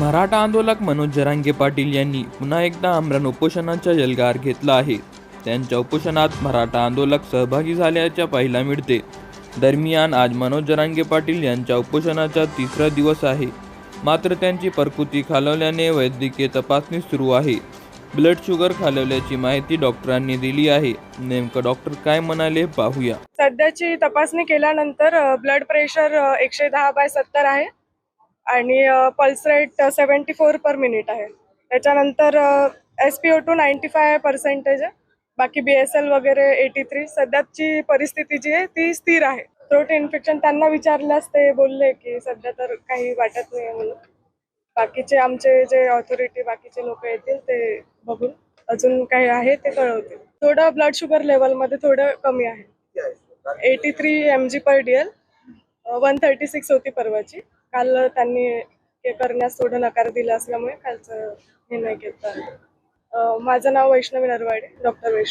मराठा आंदोलक मनोज जरांगे पाटील यांनी पुन्हा एकदा आमरण उपोषणाचा जलगार घेतला आहे. त्यांच्या उपोषणात मराठा आंदोलक सहभागी झाल्याच्या पाहायला मिळते. दरम्यान आज मनोज जरांगे पाटील यांच्या उपोषणाचा तिसरा दिवस आहे. मात्र त्यांची प्रकृती खालवल्याने वैद्यकीय तपासणी सुरू आहे. ब्लड शुगर खालवल्याची माहिती डॉक्टरांनी दिली आहे. नेमकं डॉक्टर काय म्हणाले पाहूया. सध्याची तपासणी केल्यानंतर ब्लड प्रेशर एकशे दहा बाय सत्तर आहे. आणि pulse rate seventy four per minute आहे. त्याच्यानंतर S P O two ninety five percentage आहे. बाकी बी एस एल वगैरे एटी थ्री सध्याची परिस्थिती जी आहे ती स्थिर आहे. थ्रोट इन्फेक्शन त्यांना विचारल्यास ते बोलले की सध्या तर काही वाटत नाही म्हणून. बाकीचे आमचे जे ऑथॉरिटी बाकीचे लोक येतील ते बघून अजून काही आहे ते कळवतील. थोडं ब्लड शुगर लेवलमध्ये थोडं कमी आहे. Eighty three M G per D L one thirty six होती परवाची. काल त्यांनी हे करण्यास थोडं नकार दिला असल्यामुळे कालचं हे नाही घेतलं माझं नाव वैष्णवी नरवाडे डॉक्टर वैष्णव.